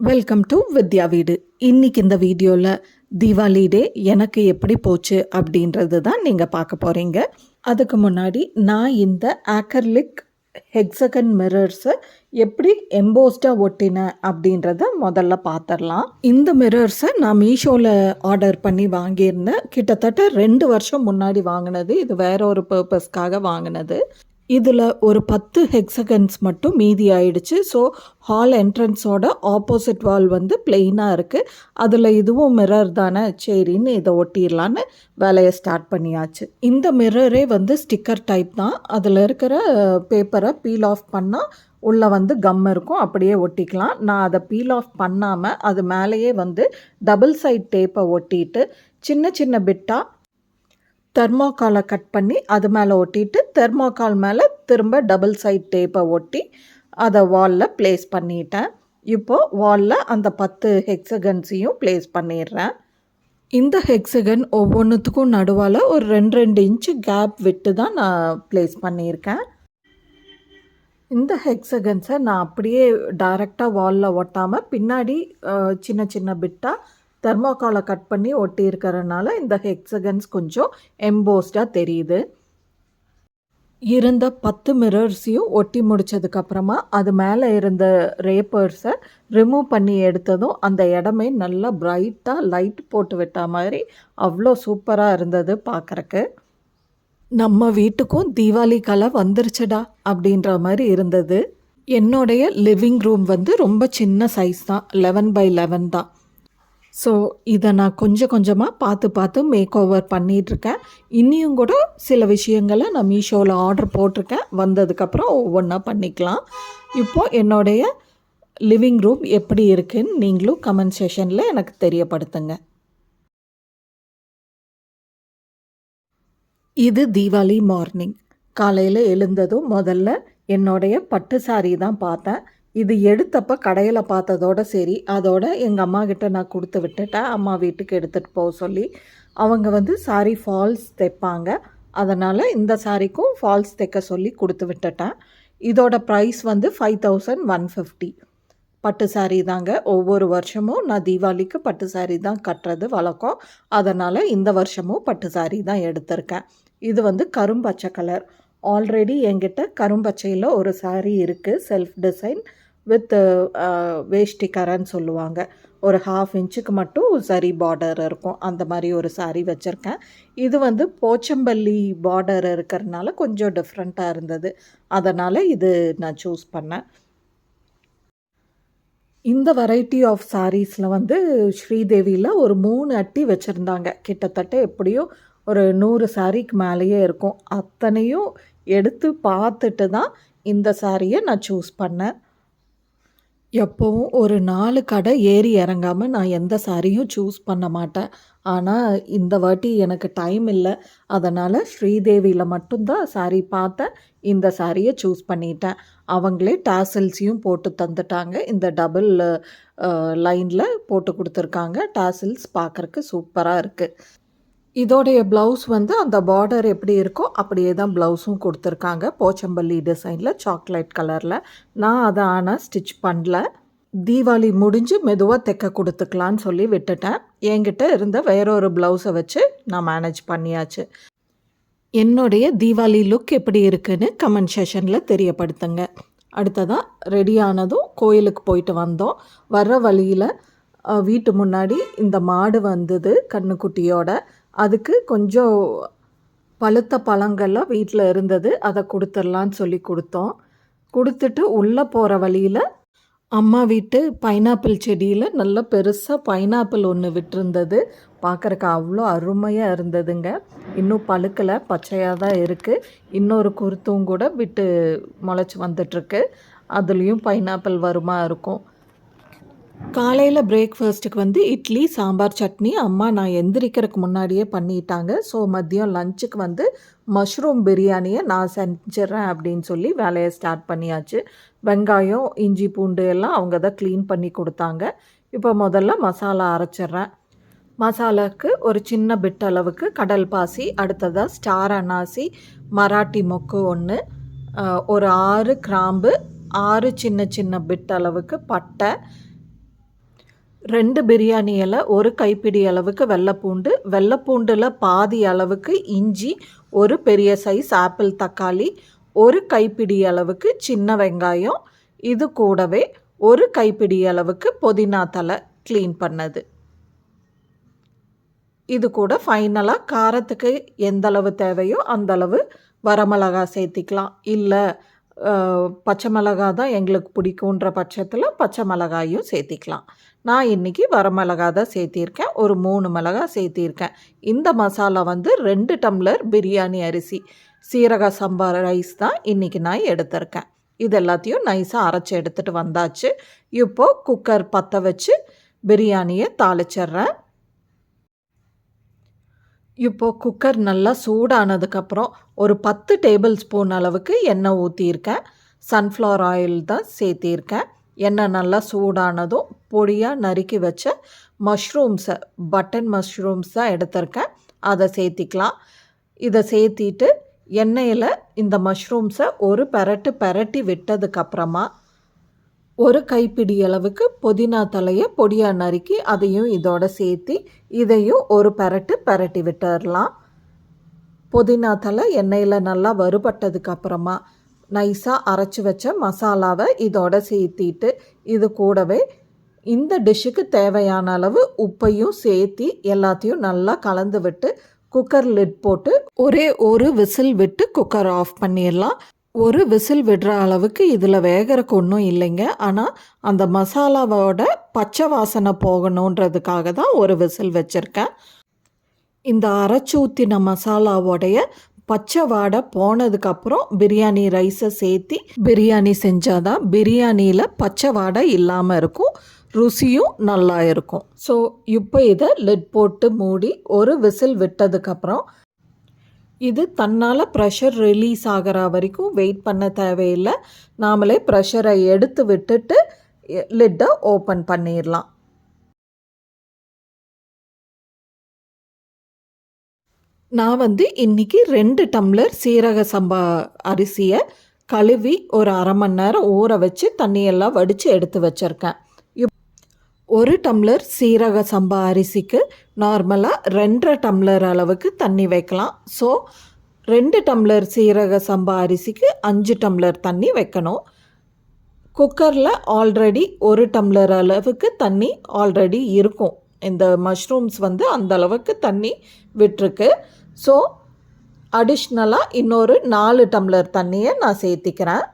Welcome to வித்யா வீடு. இன்னைக்கு இந்த வீடியோவில் தீபாவளி டே எனக்கு எப்படி போச்சு அப்படின்றது தான் நீங்கள் பார்க்க போகிறீங்க அதுக்கு முன்னாடி நான் இந்த ஆக்கர்லிக் ஹெக்ஸகன் மிரர்ஸை எப்படி எம்போஸ்டாக ஒட்டினேன் அப்படின்றத முதல்ல பார்த்துடலாம் இந்த மிரர்ஸை நான் மீஷோவில் ஆர்டர் பண்ணி வாங்கியிருந்தேன். கிட்டத்தட்ட ரெண்டு வருஷம் முன்னாடி வாங்கினது. இது வேற ஒரு பர்பஸ்க்காக வாங்கினது. இதில் ஒரு பத்து ஹெக்ஸகன்ஸ் மட்டும் மீதி ஆயிடுச்சு. ஸோ ஹால் என்ட்ரன்ஸோட ஆப்போசிட் வால் வந்து பிளெயினாக இருக்குது அதில் இதுவும் மிரர் தானே? சரின்னு இதை ஒட்டிடலான்னு வேலையை ஸ்டார்ட் பண்ணியாச்சு. இந்த மிரரே வந்து ஸ்டிக்கர் டைப் தான். அதில் இருக்கிற பேப்பரை பீல் ஆஃப் பண்ணால் உள்ளே வந்து கம் இருக்கும். அப்படியே ஒட்டிக்கலாம். நான் அதை பீல் ஆஃப் பண்ணாமல் அது மேலேயே வந்து டபுள் சைட் டேப்பை ஒட்டிட்டு சின்ன சின்ன பிட்டாக தெர்மோகாலை கட் பண்ணி அது மேலே ஒட்டிட்டு தெர்மோகால் மேலே திரும்ப டபுள் சைட் டேப்பை ஒட்டி அதை வாலில் ப்ளேஸ் பண்ணிட்டேன். இப்போது வாலில் அந்த பத்து ஹெக்ஸகன்ஸையும் ப்ளேஸ் பண்ணிடுறேன். இந்த ஹெக்ஸகன் ஒவ்வொன்றுத்துக்கும் நடுவால் ஒரு ரெண்டு ரெண்டு இன்ச்சு கேப் விட்டு தான் நான் ப்ளேஸ் பண்ணியிருக்கேன். இந்த ஹெக்ஸகன்ஸை நான் அப்படியே டைரெக்டாக வாலில் ஒட்டாமல் பின்னாடி சின்ன சின்ன பிட்டாக தெர்மோகாலை கட் பண்ணி ஒட்டி இந்த ஹெக்ஸகன்ஸ் கொஞ்சம் எம்போஸ்டாக தெரியுது. இருந்த பத்து மிரர்ஸையும் ஒட்டி முடிச்சதுக்கப்புறமா அது மேலே இருந்த ரேப்பர்ஸை ரிமூவ் பண்ணி எடுத்ததும் அந்த இடமே நல்லா பிரைட்டாக லைட் போட்டு விட்ட மாதிரி அவ்வளோ சூப்பராக இருந்தது பார்க்குறக்கு. நம்ம வீட்டுக்கும் தீபாவளி கலை வந்துருச்சுடா அப்படின்ற மாதிரி இருந்தது. என்னுடைய லிவிங் ரூம் வந்து ரொம்ப சின்ன சைஸ் தான் லெவன் பை லெவன் தான். ஸோ இதை நான் கொஞ்சம் கொஞ்சமாக பார்த்து பார்த்து மேக் ஓவர் பண்ணிகிட்ருக்கேன் இன்னியும் கூட சில விஷயங்களை நான் மீஷோவில் ஆர்டர் போட்டிருக்கேன். வந்ததுக்கப்புறம் ஒவ்வொன்றா பண்ணிக்கலாம். இப்போது என்னுடைய லிவிங் ரூம் எப்படி இருக்குன்னு நீங்களும் கமெண்ட் செஷனில் எனக்கு தெரியப்படுத்துங்க. இது தீபாவளி மார்னிங் காலையில் எழுந்ததும் முதல்ல என்னுடைய பட்டு சாரி தான் பார்த்தேன். இது எடுத்தப்ப கடையில் பார்த்ததோட சரி அதோட எங்கள் அம்மா கிட்ட நான் கொடுத்து விட்டுட்டேன். அம்மா வீட்டுக்கு எடுத்துகிட்டு போக சொல்லி அவங்க வந்து சாரி ஃபால்ஸ் தைப்பாங்க. அதனால் இந்த சாரிக்கும் ஃபால்ஸ் தைக்க சொல்லி கொடுத்து விட்டுட்டேன். இதோட ப்ரைஸ் வந்து ஃபைவ் தௌசண்ட் ஒன் ஃபிஃப்டி பட்டு சாரீ தாங்க. ஒவ்வொரு வருஷமும் நான் தீபாவளிக்கு பட்டு சாரீ தான் கட்டுறது வழக்கம். அதனால் இந்த வருஷமும் பட்டு சாரீ தான் எடுத்திருக்கேன். இது வந்து கரும்பச்சை கலர் ஆல்ரெடி என்கிட்ட கரும்பச்சையில் ஒரு சாரீ இருக்குது self design with uh, uh, வேஷ்டிக்கரன்னு சொல்லுவாங்க. ஒரு ஹாஃப் இன்ச்சுக்கு மட்டும் சரி பார்டர் இருக்கும். அந்த மாதிரி ஒரு சாரி வச்சுருக்கேன். இது வந்து போச்சம்பள்ளி பார்டர் இருக்கிறதுனால கொஞ்சம் டிஃப்ரெண்ட்டாக இருந்தது. அதனால் இது நான் சூஸ் பண்ணேன். இந்த வெரைட்டி ஆஃப் சாரீஸில் வந்து ஸ்ரீதேவியில் ஒரு மூணு அட்டி வச்சுருந்தாங்க. கிட்டத்தட்ட எப்படியும் ஒரு நூறு சாரீக்கு மேலேயே இருக்கும். அத்தனையும் எடுத்து பார்த்துட்டு தான் இந்த சாரியை நான் சூஸ் பண்ணேன். எப்போவும் ஒரு நாலு கடை ஏறி இறங்காமல் நான் எந்த சாரியும் சூஸ் பண்ண மாட்டேன். ஆனால் இந்த வாட்டி எனக்கு டைம் இல்லை. அதனால் ஸ்ரீதேவியில் மட்டும்தான் சாரி பார்த்தேன். இந்த சாரியை சூஸ் பண்ணிட்டேன். அவங்களே டாசல்ஸையும் போட்டு தந்துட்டாங்க. இந்த டபுள் லைனில் போட்டு கொடுத்துருக்காங்க. டாசல்ஸ் பார்க்குறக்கு சூப்பராக இருக்குது இதோடைய ப்ளவுஸ் வந்து அந்த பார்டர் எப்படி இருக்கோ அப்படியே தான் ப்ளவுஸும் கொடுத்துருக்காங்க. போச்சம்பள்ளி டிசைனில் சாக்லேட் கலரில் நான் அதை ஆனால் ஸ்டிச் பண்ணல. தீபாவளி முடிஞ்சு மெதுவாக தைக்க கொடுத்துக்கலான்னு சொல்லி விட்டுட்டேன். என்கிட்ட இருந்த வேறொரு ப்ளவுஸை வச்சு நான் மேனேஜ் பண்ணியாச்சு. என்னுடைய தீபாவளி லுக் எப்படி இருக்குன்னு கமெண்ட் செஷனில் தெரியப்படுத்துங்க. அடுத்ததாக ரெடியானதும் கோயிலுக்கு போயிட்டு வந்தோம். வர்ற வழியில் வீட்டு முன்னாடி இந்த மாடு வந்தது கண்ணுக்குட்டியோட. அதுக்கு கொஞ்சம் பழுத்த பழங்கள்லாம் வீட்டில் இருந்தது. அதை கொடுத்துடலான்னு சொல்லி கொடுத்தோம். கொடுத்துட்டு உள்ளே போகிற வழியில் அம்மா வீட்டு பைனாப்பிள் செடியில் நல்ல பெருசாக பைனாப்பிள் ஒன்று விட்டுருந்தது. பார்க்குறக்கு அவ்வளோ அருமையாக இருந்ததுங்க. இன்னும் பழுக்கலை பச்சையாக தான் இருக்குது இன்னொரு குருத்தும் கூட விட்டு முளைச்சி வந்துட்டுருக்கு. அதுலேயும் பைனாப்பிள் வருமா இருக்கும். காலையில் பிரேக்ஃபாஸ்ட்டுக்கு வந்து இட்லி சாம்பார் சட்னி. அம்மா நான் எந்திரிக்கிறதுக்கு முன்னாடியே பண்ணிட்டாங்க. ஸோ மதியம் லஞ்சுக்கு வந்து மஷ்ரூம் பிரியாணியை நான் செஞ்சிட்றேன் அப்படின்னு சொல்லி வேலையை ஸ்டார்ட் பண்ணியாச்சு. வெங்காயம் இஞ்சி பூண்டு எல்லாம் அவங்க தான் க்ளீன் பண்ணி கொடுத்தாங்க. இப்போ முதல்ல மசாலா அரைச்சிட்றேன். மசாலாவுக்கு ஒரு சின்ன பிட் அளவுக்கு கடல் பாசி அடுத்ததாக ஸ்டார் அனாசி மராட்டி மொக்கு ஒன்று ஒரு ஆறு கிராம்பு ஆறு சின்ன சின்ன பிட் அளவுக்கு பட்டை ரெண்டு பிரியாணி இலை ஒரு கைப்பிடி அளவுக்கு வெள்ளைப்பூண்டு. வெள்ளைப்பூண்டில் பாதி அளவுக்கு இஞ்சி ஒரு பெரிய சைஸ் ஆப்பிள் தக்காளி ஒரு கைப்பிடி அளவுக்கு சின்ன வெங்காயம். இது கூடவே ஒரு கைப்பிடி அளவுக்கு புதினா தலை க்ளீன் பண்ணது. இது கூட ஃபைனலாக காரத்துக்கு எந்தளவு தேவையோ அந்தளவு வரமிளகா சேர்த்திக்கலாம். இல்லை பச்சை மிளகா தான் எங்களுக்கு பிடிக்குன்ற பட்சத்தில் பச்சை மிளகாயும் சேர்த்திக்கலாம். நான் இன்றைக்கி வரமிளகா தான் சேர்த்திருக்கேன். ஒரு மூணு மிளகா சேர்த்திருக்கேன். இந்த மசாலா வந்து ரெண்டு டம்ளர் பிரியாணி அரிசி. சீரக சம்பா ரைஸ் தான் இன்றைக்கி நான் எடுத்திருக்கேன். இது எல்லாத்தையும் நைஸாக அரைச்சி எடுத்துகிட்டு வந்தாச்சு. இப்போது குக்கர் பற்ற வச்சு பிரியாணியை தாளிச்சிட்றேன். இப்போது குக்கர் நல்லா சூடானதுக்கப்புறம் ஒரு பத்து டேபிள் ஸ்பூன் அளவுக்கு எண்ணெய் ஊற்றியிருக்கேன் சன்ஃப்ளவர் ஆயில் தான் சேர்த்திருக்கேன். எண்ணெய் நல்லா சூடானதும் பொடியாக நறுக்கி வச்ச மஷ்ரூம்ஸை பட்டன் மஷ்ரூம்ஸ் தான் எடுத்திருக்கேன். அதை சேர்த்திக்கலாம். இதை சேர்த்திட்டு எண்ணெயில் இந்த மஷ்ரூம்ஸை ஒரு பெரட்டு பெரட்டி விட்டதுக்கப்புறமா ஒரு கைப்பிடி அளவுக்கு புதினா தலையை பொடியாக நறுக்கி அதையும் இதோட சேர்த்து இதையும் ஒரு பெரட்டு பெரட்டி விட்டுடலாம் புதினா தலை எண்ணெயில் நல்லா வறுபட்டதுக்கப்புறமா நைஸாக அரைச்சி வச்ச மசாலாவை இதோட சேர்த்திட்டு இது கூடவே இந்த டிஷ்ஷுக்கு தேவையான அளவு உப்பையும் சேர்த்தி எல்லாத்தையும் நல்லா கலந்து விட்டு குக்கர் லிட் போட்டு ஒரே ஒரு விசில் விட்டு குக்கர் ஆஃப் பண்ணிடலாம். ஒரு விசில் விடுற அளவுக்கு இதில் வேகிறக்கு ஒன்றும் இல்லைங்க. ஆனால் அந்த மசாலாவோட பச்சை வாசனை போகணுன்றதுக்காக தான் ஒரு விசில் வச்சுருக்கேன். இந்த அரைச்சி ஊற்றின மசாலாவோடைய பச்சை வாடை போனதுக்கப்புறம் பிரியாணி ரைஸை சேர்த்தி பிரியாணி செஞ்சால் தான் பிரியாணியில் பச்சை வாடை இல்லாமல் இருக்கும். ருசியும் நல்லா இருக்கும். ஸோ இப்போ இதை லெட் போட்டு மூடி ஒரு விசில் விட்டதுக்கப்புறம் இது தன்னால் ப்ரெஷர் ரிலீஸ் ஆகிற வரைக்கும் வெயிட் பண்ண தேவையில்லை. நாமளே ப்ரெஷரை எடுத்து விட்டுட்டு லிட்டை ஓப்பன் பண்ணிடலாம். நான் வந்து இன்றைக்கி ரெண்டு டம்ளர் சீரக சம்பா அரிசியை கழுவி ஒரு அரை மணி நேரம் ஊற வச்சு தண்ணியெல்லாம் வடித்து எடுத்து வச்சுருக்கேன். ஒரு டம்ளர் சீரக சம்பா அரிசிக்கு நார்மலாக ரெண்டரை டம்ளர் அளவுக்கு தண்ணி வைக்கலாம். ஸோ ரெண்டு டம்ளர் சீரக சம்பா அரிசிக்கு அஞ்சு டம்ளர் தண்ணி வைக்கணும். குக்கரில் ஆல்ரெடி ஒரு டம்ளர் அளவுக்கு தண்ணி ஆல்ரெடி இருக்கும். இந்த மஷ்ரூம்ஸ் வந்து அந்த அளவுக்கு தண்ணி விட்டுருக்கு. ஸோ அடிஷ்னலாக இன்னொரு நாலு டம்ளர் தண்ணியை நான் சேர்த்திக்கிறேன்.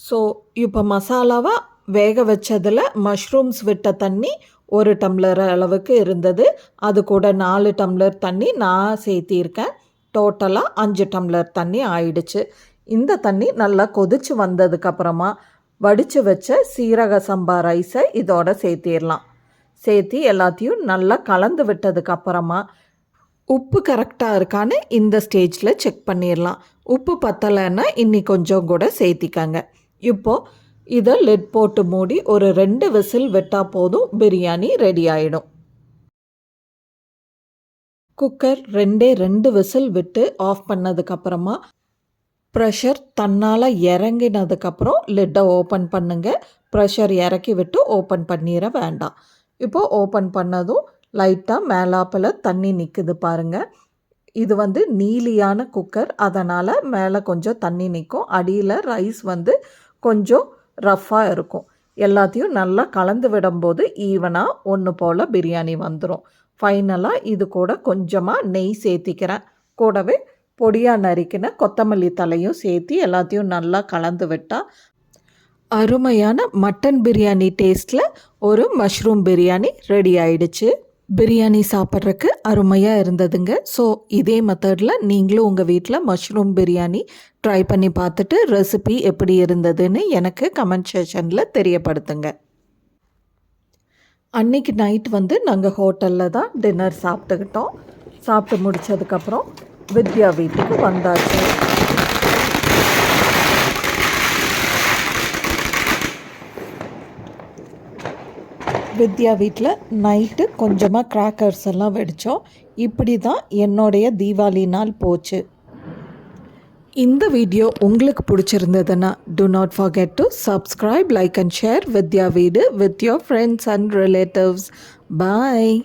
ஸோ இப்போ மசாலாவை வேக வச்சதில் மஷ்ரூம்ஸ் விட்ட தண்ணி ஒரு டம்ளர் அளவுக்கு இருந்தது. அது கூட நாலு டம்ளர் தண்ணி நான் சேர்த்திருக்கேன். டோட்டலாக அஞ்சு டம்ளர் தண்ணி ஆயிடுச்சு. இந்த தண்ணி நல்லா கொதிச்சு வந்ததுக்கப்புறமா வடித்து வச்ச சீரக சம்பா ரைஸை இதோட சேர்த்திடலாம். சேர்த்தி எல்லாத்தையும் நல்லா கலந்து விட்டதுக்கப்புறமா உப்பு கரெக்டாக இருக்கான்னு இந்த ஸ்டேஜில் செக் பண்ணிடலாம். உப்பு பத்தலைன்னா இன்னி கொஞ்சம் கூட சேர்த்திக்கங்க. இப்போது இதை லெட் போட்டு மூடி ஒரு ரெண்டு விசில் விட்டால் போதும் பிரியாணி ரெடி ஆகிடும் குக்கர் ரெண்டே ரெண்டு விசில் விட்டு ஆஃப் பண்ணதுக்கப்புறமா ப்ரெஷர் தன்னால் இறங்கினதுக்கப்புறம் லிட்டை ஓப்பன் பண்ணுங்கள் ப்ரெஷர் இறக்கி விட்டு ஓப்பன் பண்ணிட வேண்டாம். இப்போது ஓப்பன் பண்ணதும் லைட்டாக மேலாப்பில் தண்ணி நிற்குது பாருங்கள் இது வந்து நீலியான குக்கர் அதனால் மேலே கொஞ்சம் தண்ணி நிற்கும் அடியில் ரைஸ் வந்து கொஞ்சம் ரஃப்பாக இருக்கும். எல்லாத்தையும் நல்லா கலந்து விடும்போது ஈவனாக ஒன்று போல் பிரியாணி வந்துடும் ஃபைனலாக இது கூட கொஞ்சமாக நெய் சேர்த்திக்கிறேன். கூடவே பொடியாக நறுக்கின கொத்தமல்லி தலையும் சேர்த்து எல்லாத்தையும் நல்லா கலந்து விட்டால் அருமையான மட்டன் பிரியாணி டேஸ்ட்டில் ஒரு மஷ்ரூம் பிரியாணி ரெடி ஆயிடுச்சு. பிரியாணி சாப்பிட்றதுக்கு அருமையாக இருந்ததுங்க. ஸோ இதே மெத்தடில் நீங்களும் உங்கள் வீட்டில் மஷ்ரூம் பிரியாணி ட்ரை பண்ணி பார்த்துட்டு ரெசிபி எப்படி இருந்ததுன்னு எனக்கு கமெண்ட் செஷனில் தெரியப்படுத்துங்க. அன்னைக்கு நைட் வந்து நாங்கள் ஹோட்டலில் தான் டின்னர் சாப்பிட்டுக்கிட்டோம். சாப்பிட்டு முடித்ததுக்கப்புறம் வித்யா வீட்டுக்கு வந்தாச்சு. வித்யா வீட்டில் நைட்டு கொஞ்சமாக கிராக்கர்ஸ் எல்லாம் வெடித்தோம் இப்படி தான் என்னுடைய தீபாவளி நாள் போச்சு. இந்த வீடியோ உங்களுக்கு பிடிச்சிருந்ததுன்னா do not forget to subscribe like and share வித்யா வீடு with your friends and relatives bye